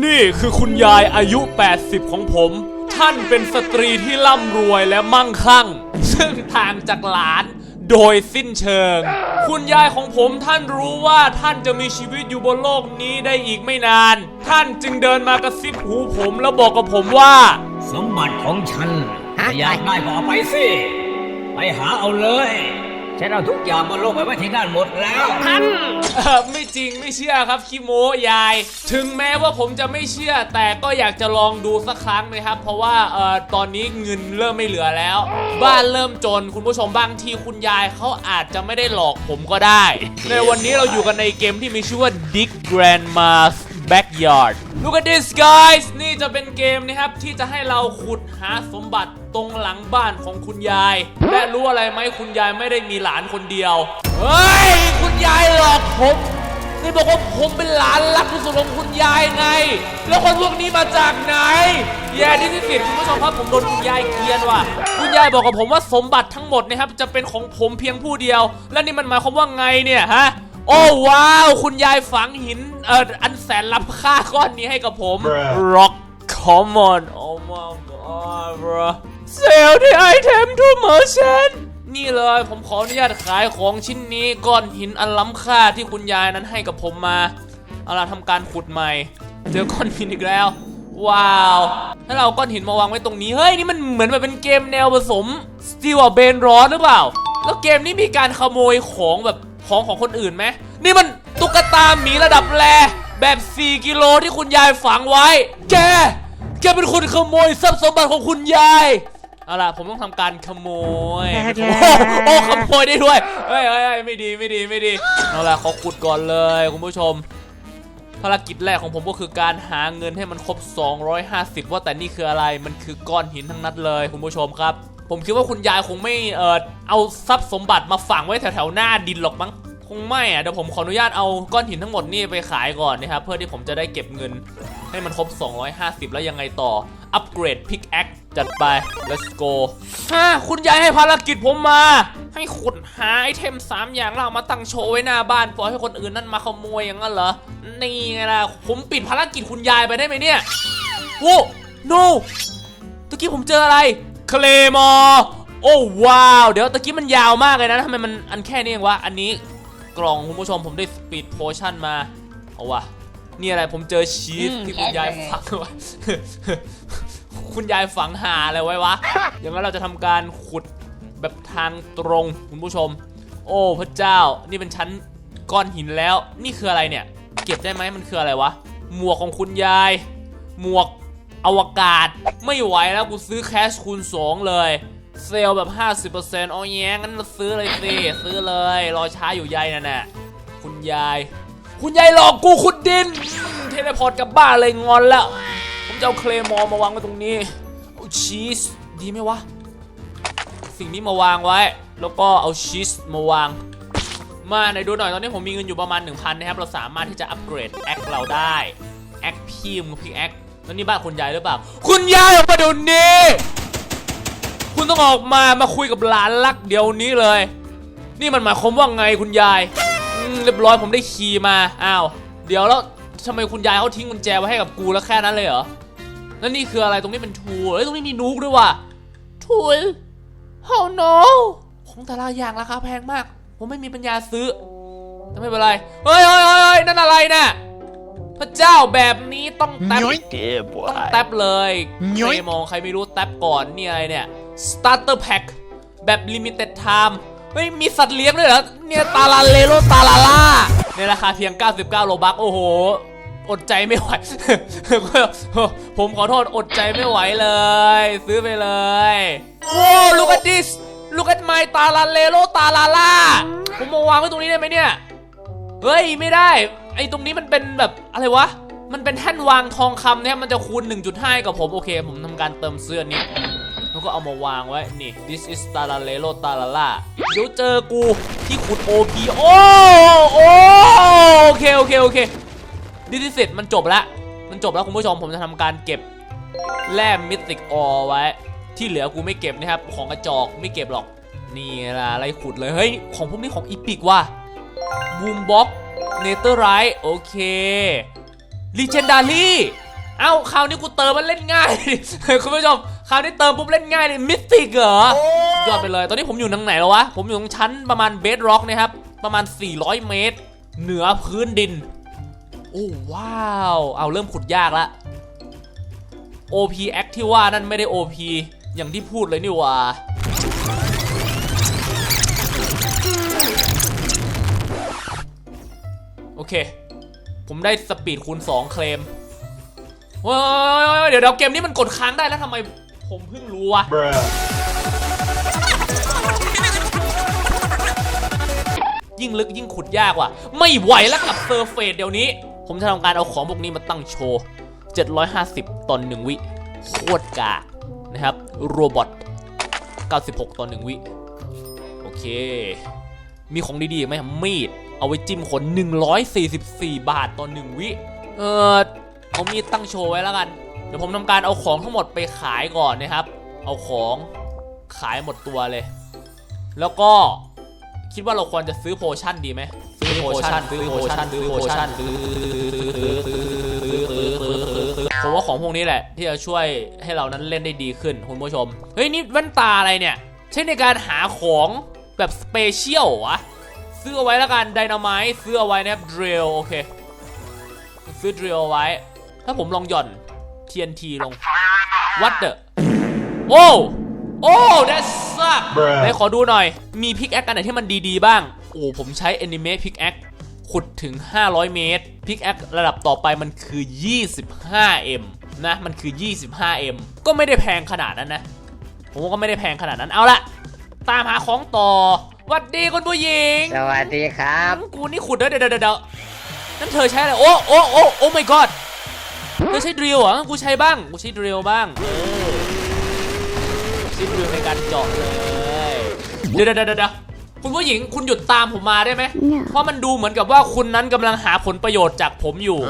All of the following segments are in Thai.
นี่คือคุณยายอายุ 80 ของผม ท่านเป็นสตรีที่ร่ำรวยและมั่งคั่ง ซึ่งต่างจากหลานโดยสิ้นเชิง คุณยายของผมท่านรู้ว่าท่านจะมีชีวิตอยู่บนโลกนี้ได้อีกไม่นาน ท่านจึงเดินมากระซิบหูผมแล้วบอกกับผมว่า สมบัติของฉันถ้าอยากได้ก็เอาไปสิ ไปหาเอาเลย ฉันเอาทุกอย่างบนโลกไปไว้ที่นั่นหมดแล้ว ท่านเอ่อไม่จริงไม่เชื่อครับคิโมยาย ถึงแม้ว่าผมจะไม่เชื่อ แต่ก็อยากจะลองดูสักครั้งนะครับ เพราะว่าเอ่อตอนนี้เงินเริ่มไม่เหลือแล้ว บ้านเริ่มจนคุณผู้ชมบางทีคุณยายเขาอาจจะไม่ได้หลอกผมก็ได้ ในวันนี้เราอยู่กันในเกมที่มีชื่อว่า Dick Grandma's Backyard Look at this guys นี่จะเป็นเกมนะครับที่จะให้เราขุดหาสมบัติตรงหลังบ้านของคุณยาย และรู้อะไรไหมคุณยายไม่ได้มีหลานคนเดียว เฮ้ย คุณยายหลอกผมนี่บอกว่าผมเป็นหลานรักที่สุดของคุณยายไง แล้วคนพวกนี้มาจากไหน แย่ที่ที่สุดคุณผู้ชมครับผมโดนคุณยายเกียนว่ะ คุณยายบอกกับผมว่าสมบัติทั้งหมดนะครับจะเป็นของผมเพียงผู้เดียว และนี่มันหมายความว่าไงเนี่ยฮะ โอ้ว้าว คุณยายฝังหินเอ่ออัน สนล้ำค่าก้อนนี้ให้กับผม Rock Common Oh my god bro Sell the item to merchant นี่เลยผมขออนุญาตขายของชิ้นนี้ก้อนหินอันล้ำค่าที่คุณยายนั้นให้กับผมมา เอาล่ะทำการขุดใหม่ เจอก้อนหินอีกแล้ว ว้าว ถ้าเราเอาก้อนหินมาวางไว้ตรงนี้ เฮ้ย นี่มันเหมือนแบบเป็นเกมแนวผสม Steel กับ Brain Rot หรือเปล่า แล้วเกมนี้มีการขโมยของแบบของของคนอื่นไหมนี่มันตุ๊กตาหมีระดับแร แบบ 4 กิโลที่คุณยายฝังไว้ แก แกเป็นคนขโมยทรัพย์สมบัติของคุณยาย เอาล่ะ ผมต้องทำการขโมย โอ้โหโอ้ขโมยได้ด้วย เฮ้ยเฮ้ยเฮ้ยไม่ดีไม่ดีไม่ดี เอาล่ะขอขุดก่อนเลยคุณผู้ชม ภารกิจแรกของผมก็คือการหาเงินให้มันครบ 250 ว่าแต่นี่คืออะไร มันคือก้อนหินทั้งนั้นเลยคุณผู้ชมครับ ผมคิดว่าคุณยายคงไม่เออเอาทรัพย์สมบัติมาฝังไว้แถวๆหน้าดินหรอกมั้งค งไม่อะเดี๋ยวผมขออนุญาตเอาก้อนหินทั้งหมดนี่ไปขายก่อนนะครับ เพื่อที่ผมจะได้เก็บเงินให้มันครบ 250 แล้วยังไงต่อ อัปเกรดพิกแอคจัดไป let's go ฮ่าคุณยายให้ภารกิจผมมา ให้ขุดหาไอเทม 3 อย่างแล้วเอามาตั้งโชว์ไว้หน้าบ้านปล่อยให้คนอื่นนั่นมาขโมยอย่างนั้นเหรอ นี่ไงล่ะ ผมปิดภารกิจคุณยายไปได้ไหมเนี่ย โอ้ no ตะกี้ผมเจออะไร เคลมอโอ้ว้าว เดี๋ยวตะกี้มันยาวมากเลยนะทำไมมันอันแค่นี้เองวะ อันนี้ กล่องคุณผู้ชมผมได้สปีดโพชั่นมา เอาวะนี่อะไรผมเจอชีสที่คุณยายฝังไว้คุณยายฝังหาอะไรไว้วะ อย่างนั้นเราจะทำการขุดแบบทางตรงคุณผู้ชม โอ้พระเจ้า นี่เป็นชั้นก้อนหินแล้ว นี่คืออะไรเนี่ย เก็บได้ไหมมันคืออะไรวะ หมวกของคุณยาย หมวกอวกาศ ไม่ไหวแล้วกูซื้อแคชคูณ2เลย เซลล์แบบ 50%อ๋อแย้งั้นซื้อเลยสิ ซื้อเลย รอช้าอยู่ใยนั่นน่ะคุณยาย คุณยายหลอกกูขุดดิน เทเลพอร์ตกลับบ้านเลยงอนแล้ว ผมจะเอาเคลมอมาวางไว้ตรงนี้เอาชีสดีไหมวะ สิ่งนี้มาวางไว้ แล้วก็เอาชีสมาวาง มาไหนดูหน่อยตอนนี้ผมมีเงินอยู่ประมาณ 1,000 นะครับ เราสามารถที่จะอัปเกรดแอคเราได้แอคพีมพี่แอคแล้วนี่บ้านคุณยายหรือเปล่า คุณยายออกมาเดี๋ยวนี้ คุณต้องออกมามาคุยกับหลานรักเดี๋ยวนี้เลย นี่มันหมายความว่าไงคุณยายอืมเรียบร้อยผมได้ขี่มาอ้าวเดี๋ยวแล้วทำไมคุณยายเขาทิ้งกุญแจไว้ให้กับกูแล้วแค่นั้นเลยเหรอแล้วนี่คืออะไรตรงนี้เป็นทูเฮ้ยตรงนี้มีนุกด้วยว่ะทูล Oh no ของแต่ละอย่างราคาแพงมาก ผมไม่มีปัญญาซื้อแต่ไม่เป็นไรเฮ้ยเฮ้ยเฮ้ยเฮ้ยนั่นอะไรน่ะพระเจ้าแบบนี้ต้องแท็บต้องแท็บเลยใครมองใครไม่รู้แท็บก่อนนี่อะไรเนี่ย starter pack แบบ limited time เฮ้ยมีสัตว์เลี้ยงด้วยเหรอ เนี่ยตาลาเลโลตาลาล่าในราคาเพียง 99 โลบักโอ้โห อดใจไม่ไหว ผมขอโทษอดใจไม่ไหวเลย ซื้อไปเลยโอ้ look at this look at my ตาลาเลโลตาลาล่าผมมาวางไว้ตรงนี้ได้ไหมเนี่ย เฮ้ย ไม่ได้ ไอ้ตรงนี้มันเป็นแบบอะไรวะ มันเป็นแท่นวางทองคำเนี่ยมันจะคูณ 1.5 กับผม โอเค ผมทำการเติมเสื้อนี้ แล้วก็เอามาวางไว้ นี่ this is t a l a l e l o t a l a l a เดี๋ยวเจอกูที่ขุดโอ้โอ้โอเคโอเคโอเคดิสิเสร็จมันจบแล้วมันจบแล้วคุณผู้ชมผมจะทำการเก็บแร่มิติกออไว้ ที่เหลือกูไม่เก็บนะครับ ของกระจอกไม่เก็บหรอก นี่ล่ะอะไรขุดเลย เฮ้ย ของพวกนี้ของอีพิกว่ะบูมบ็อกเนเธอร์ไรท์โอเคลีเจนดารี่เอ้าคราวนี้กูเติมมันเล่นง่าย คุณผู้ชม คราวนี้เติมปุ๊บเล่นง่ายเลยมิสติกเหรอยอดไปเลย ตอนนี้ผมอยู่ทางไหนแล้ววะ ผมอยู่ตรงชั้นประมาณเบสร็อกนะครับ ประมาณ 400 เมตร เหนือพื้นดิน โอ้ว้าว เอาเริ่มขุดยากละ OP Act ที่ว่านั่นไม่ได้ OP อย่างที่พูดเลยนี่หว่าโอเค ผมได้สปีดคูณ2 เคลมเฮ้ยเดี๋ยวเดี๋ยวเกมนี้มันกดค้างได้แล้วทำไม ผมเพิ่งรู้วะ ยิ่งลึกยิ่งขุดยากว่ะ ไม่ไหวแล้วกับเซอร์เฟสเดี๋ยวนี้ ผมจะทำการเอาของพวกนี้มาตั้งโชว์ 750ตอน1วิ โคตรกากนะครับ โรบอท96ตอน1วิ โอเค มีของดีๆอีกไหมมีด เอาไว้จิ้มคน 144 บาทต่อ1วิ เออเอามีดตั้งโชว์ไว้แล้วกันเดี๋ยวผมทำการเอาของทั้งหมดไปขายก่อนนะครับ เอาของขายหมดตัวเลย แล้วก็คิดว่าเราควรจะซื้อโพชั่นดีไหมซื้อโพชั่นซื้อโพชั่นซื้อโพชั่นซื้อผมว่าของพวกนี้แหละ ที่จะช่วยให้เรานั้นเล่นได้ดีขึ้นคุณผู้ชม เฮ้ยนี่แว่นตาอะไรเนี่ย ใช้ในการหาของแบบสเปเชียลวะซื้อเอาไว้แล้วกันไดนามต์ซื้อเอาไว้นะครับดรลโอเค ซื้อดรลไว้ ถ้าผมลองหย่อน TNT ลง What the โอ้โอ้ that suck ไหนขอดูหน่อย มีพิกแอคกันไหนที่มันดีๆบ้าง โอ้ผมใช้ Anime พิกแอคขุดถึง 500 เมตร พิกแอคระดับต่อไปมันคือ 25M นะ มันคือ 25M ก็ไม่ได้แพงขนาดนั้นนะ ผมว่าก็ไม่ได้แพงขนาดนั้น เอาละ ตามหาของต่อหวัดดีคุณผู้หญิง สวัสดีครับ กูนี่ขุดเด้อเดี๋ยวเดี๋ยวเดี๋ยวนั่นเธอใช้อะไร โอ้โอ้โอ้โอ้ my god เธอใช้ดริลเหรอกูใช้บ้าง กูใช้ดริลบ้างเออใช้ดริลในการเจาะเลยเดี๋ยวเดี๋ยวเดี๋ยวเดี๋ยวคุณผู้หญิงคุณหยุดตามผมมาได้ไหม เพราะมันดูเหมือนกับว่าคุณนั้นกำลังหาผลประโยชน์จากผมอยู่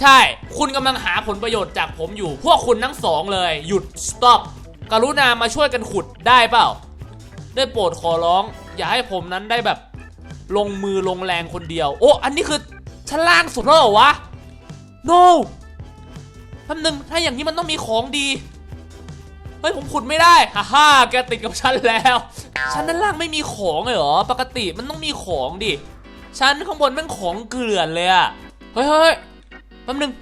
ใช่ คุณกำลังหาผลประโยชน์จากผมอยู่ พวกคุณทั้งสองเลย หยุด stop กรุณามาช่วยกันขุดได้เปล่า ได้โปรดขอร้อง อย่าให้ผมนั้นได้แบบ ลงมือลงแรงคนเดียว โอ้ อันนี้คือชั้นล่างสุดแล้วเหรอวะ no แป๊บนึงถ้าอย่างนี้มันต้องมีของดี เฮ้ย ผมขุดไม่ได้ฮ่าฮ่าแกติดกับฉันแล้ว ชั้นด้านล่างไม่มีของเลยเหรอ ปกติมันต้องมีของดิ ชั้นข้างบนม่งของเกลื่อนเลยอะเฮ้ยเฮ้ยแป๊บนึง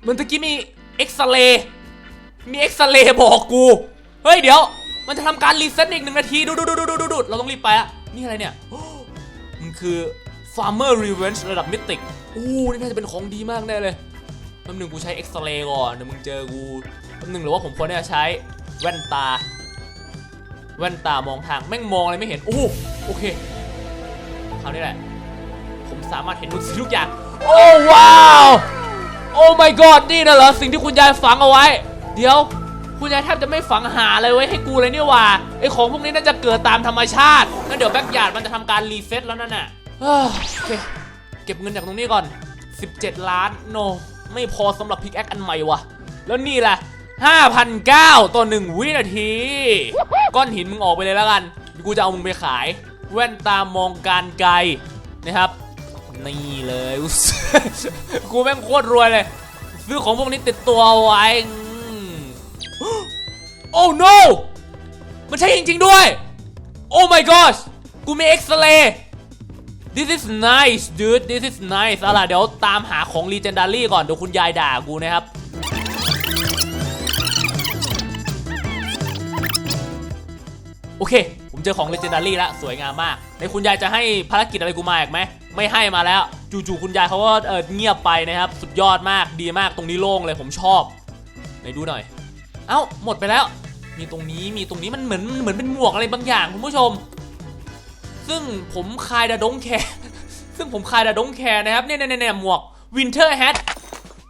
เหมือนตะกี้มีเอ็กซเรย์ มีเอ็กซเรย์บอกกู เฮ้ยเดี๋ยว มันจะทำการรีเซ็ตอีกหนึ่งนาที ดูดูดูดูดูดูดูเราต้องรีบไปอะนี่อะไรเนี่ย มันคือ Farmer Revenge ระดับมิติกอู้นี่น่าจะเป็นของดีมากแน่เลยแป๊บนึงกูใช้เอ็กซเรย์ก่อนเดี๋ยวมึงเจอกูแป๊บนึงหรือว่าผมควรจะใช้แว่นตา แว่นตามองทางแม่งมองอะไรไม่เห็นโอ้โอเคคราวนี้แหละ ผมสามารถเห็นทุกสิ่งทุกอย่าง โอ้ว้าวโอ้ my god นี่นะเหรอสิ่งที่คุณยายฝังเอาไว้ เดี๋ยว คุณยายแทบจะไม่ฝังหาอะไรไว้ให้กูเลยเนี่หว่าไอของพวกนี้น่าจะเกิดตามธรรมชาติงั้นเดี๋ยวแบ็กยาร์ดมันจะทำการรีเซ็ตแล้วนั่นน่ะ โอเคเก็บเงินจากตรงนี้ก่อน 17 ล้านโน ไม่พอสำหรับพิกแอคอันใหม่ว่ะแล้วนี่แหละ5,009ต่อ1วินาที ก้อนหินมึงออกไปเลยแล้วกัน กูจะเอามึงไปขาย แว่นตามองการไกลนะครับ นี่เลยกูแม่งโคตรรวยเลย ซื้อของพวกนี้ติดตัวไว้โอ้ no มันใช่จริง ๆ ด้วย โอ้ my gosh กูมีเอ็กซเรย์ This is nice dude This is nice เอาล่ะเดี๋ยวตามหาของ Legendary ก่อนเดี๋ยวคุณยายด่ากูนะครับ โอเค ผมเจอของ Legendary แล้วสวยงามมาก ในคุณยายจะให้ภารกิจอะไรกูมาอีกไหม ไม่ให้มาแล้ว จู่ๆคุณยายเขาก็เออเงียบไปนะครับ สุดยอดมากดีมากตรงนี้โล่งเลยผมชอบไหนดูหน่อย เอ้าหมดไปแล้ว มีตรงนี้มีตรงนี้มันเหมือนเหมือนเป็นหมวกอะไรบางอย่างคุณผู้ชม ซึ่งผมคายดาดงแคร์ซึ่งผมคายดาดงแคร์นะครับเนี่ยเนี่ยเนี่ยหมวก Winter Hat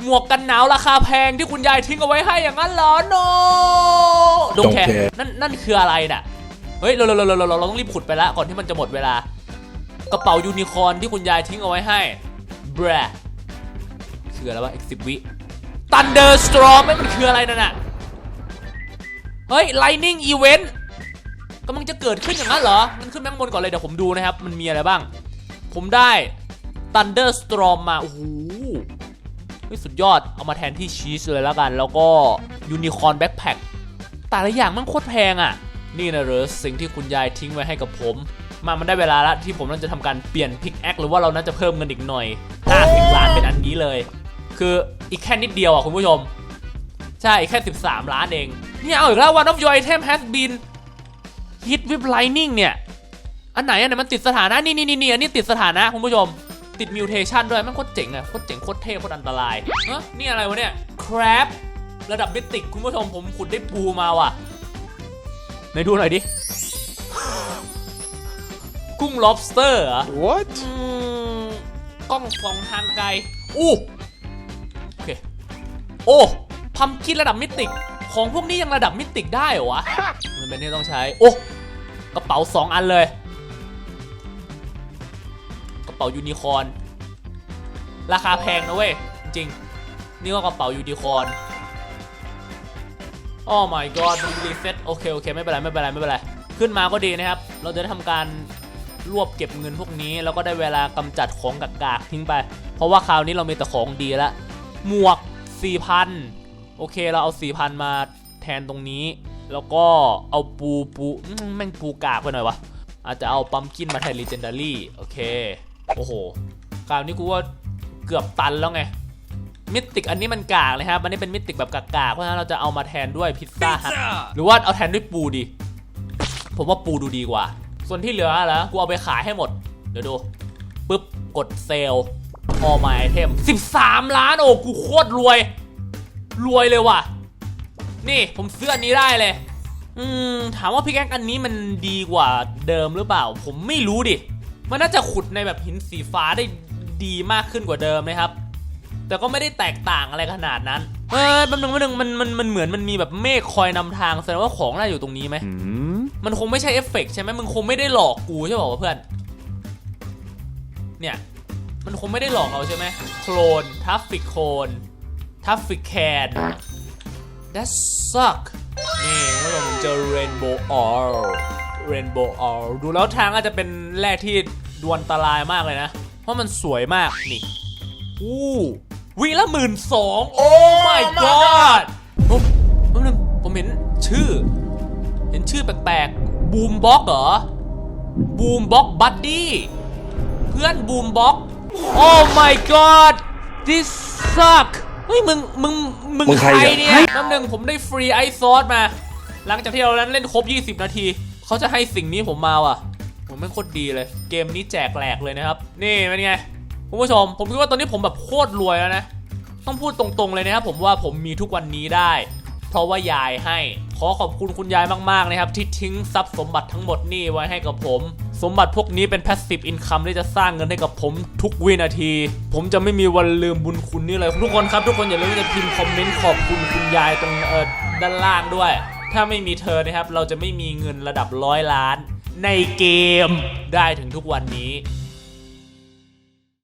หมวกกันหนาวราคาแพงที่คุณยายทิ้งเอาไว้ให้อย่างนั้นเหรอ no ดงแคร์ Don't care นั่นนั่นคืออะไรน่ะเฮ้ยเราเราเราเราเราต้องรีบขุดไปแล้วก่อนที่มันจะหมดเวลา กระเป๋ายูนิคอร์นที่คุณยายทิ้งเอาไว้ให้แบรคืออะไรวะอีกสิบวิ Thunderstorm ไม่มันคืออะไรนั่นน่ะเฮ้ย Lightning Event กำลังจะเกิดขึ้นอย่างนั้นเหรอ มันขึ้นแมงบนก่อนเลยเดี๋ยวผมดูนะครับ มันมีอะไรบ้าง ผมได้ Thunderstorm มา โอ้โหสุดยอด เอามาแทนที่ชีสเลยแล้วกัน แล้วก็ยูนิคอร์นแบ็คแพคแต่ละอย่างมันโคตรแพงอะ นี่นะเหรอสิ่งที่คุณยายทิ้งไว้ให้กับผม มามันได้เวลาล้วที่ผมน่าจะทำการเปลี่ยนพิกแอคหรือว่าเราน่าจะเพิ่มเงินอีกหน่อย50ล้านเป็นอันนี้เลย คืออีกแค่นิดเดียวอะคุณผู้ชม ใช่แค่ 13 ล้านเอง เนี่ยเอาอีกแล้ว one of your item has been hit with lightning เนี่ย อันไหนอันไหนมันติดสถานะนี่นี่นี่นี่อันนี้ติดสถานะคุณผู้ชม ติดมิวเทชันด้วย มันโคตรเจ๋งอะโคตรเจ๋งโคตรเท่โคตรอันตรายเอะนี่อะไรวะเนี่ย crab ระดับมิติกคุณผู้ชมผมขุดได้ปูมาว่ะไหนดูหน่อยดิ กุ้ง lobster เหรอ What? อืมกล้องส่องทางไกล อู้โอเค โอ้พัมคิดระดับมิติกของพวกนี้ยังระดับมิติกได้เหรอวะมัน เป็นที่ต้องใช้ โอ้ กระเป๋าสองอันเลย กระเป๋ายูนิคอร์นราคาแพงนะเว้ย จริง นี่ก็กระเป๋ายูนิคอร์นโอ้ my god มันรีเซ็ตโอเค โอเค ไม่เป็นไร ไม่เป็นไร ไม่เป็นไร ขึ้นมาก็ดีนะครับ เราจะได้ทำการรวบเก็บเงินพวกนี้ แล้วก็ได้เวลากำจัดของกากๆทิ้งไป เพราะว่าคราวนี้เรามีแต่ของดีล้วหมวก4,000โอเค เราเอา4,000มาแทนตรงนี้ แล้วก็เอาปูปูอืมแม่งปูกากไปหน่อยวะ อาจจะเอาปั๊มกินมาแทน Legendary โอเค โอ้โหคราวนี้กูว่าเกือบตันแล้วไง มิติกอันนี้มันกากเลยครับอันนี้เป็นมิติกแบบกากๆเพราะฉะนั้นเราจะเอามาแทนด้วยพิซซ่าฮัทหรือว่าเอาแทนด้วยปูดี ผมว่าปูดูดีกว่า ส่วนที่เหลือแล้วกูเอาไปขายให้หมด เดี๋ยวดูปึ๊บกดเซลล์ all my item 13 ล้านโอ้กูโคตรรวย รวยเลยว่ะ นี่ผมซื้ออันนี้ได้เลย อืมถามว่าพิกแอคอันนี้มันดีกว่าเดิมหรือเปล่า ผมไม่รู้ดิ มันน่าจะขุดในแบบหินสีฟ้าได้ดีมากขึ้นกว่าเดิมนะครับ แต่ก็ไม่ได้แตกต่างอะไรขนาดนั้นเออแป๊บนึงแป๊บนึงมันมันมันเหมือนมันมีแบบเมฆคอยนำทางแสดงว่าของน่าอยู่ตรงนี้ไหม Hmm? มันคงไม่ใช่เอฟเฟกต์ใช่ไหมมึงคงไม่ได้หลอกกูใช่ป่าวะเพื่อน เนี่ย มันคงไม่ได้หลอกเราใช่ไหมโคลนทัฟฟิกโคลนทัฟฟิกแคน that suck นี่เมื่อผมเจอ rainbow all rainbow all ดูแล้วทางอาจจะเป็นแร่ที่ดวนตรายมากเลยนะ เพราะมันสวยมากนี่อู้วิละหมื่นสองโอ้ my god โอ้แป๊บนึงผมเห็นชื่อ เห็นชื่อแปลกๆบูมบ็อกเหรอบูมบ็อกบัดดี้เพื่อนบูมบ็อกโอ้ my god this suck เฮ้ยมึงมึงมึงมึงใคใครรเนี่ยเนี่ย น้ำหนึ่งผมได้ฟรีไอซอสมา หลังจากที่เรานั้นเล่นครบ 20 นาที เขาจะให้สิ่งนี้ผมมาว่ะผมไม่งโคตรดีเลย เกมนี้แจกแหลกเลยนะครับ นี่เป็นไงคุณผู้ชม ผมคิดว่าตอนนี้ผมแบบโคตรรวยแล้วนะ ต้องพูดตรงๆเลยนะครับผมว่าผมมีทุกวันนี้ได้ เพราะว่ายายให้ ขอขอบคุณคุณยายมากๆนะครับที่ทิ้งทรัพย์สมบัติทั้งหมดนี่ไว้ให้กับผม สมบัติพวกนี้เป็น passive income ที่จะสร้างเงินให้กับผมทุกวินาที ผมจะไม่มีวันลืมบุญคุณนี่เลย ทุกคนครับ ทุกคนอย่าลืมจะพิมพ์คอมเมนต์ขอบคุณคุณยายตรงเออด้านล่างด้วย ถ้าไม่มีเธอนะครับ เราจะไม่มีเงินระดับร้อยล้าน ในเกมได้ถึงทุกวันนี้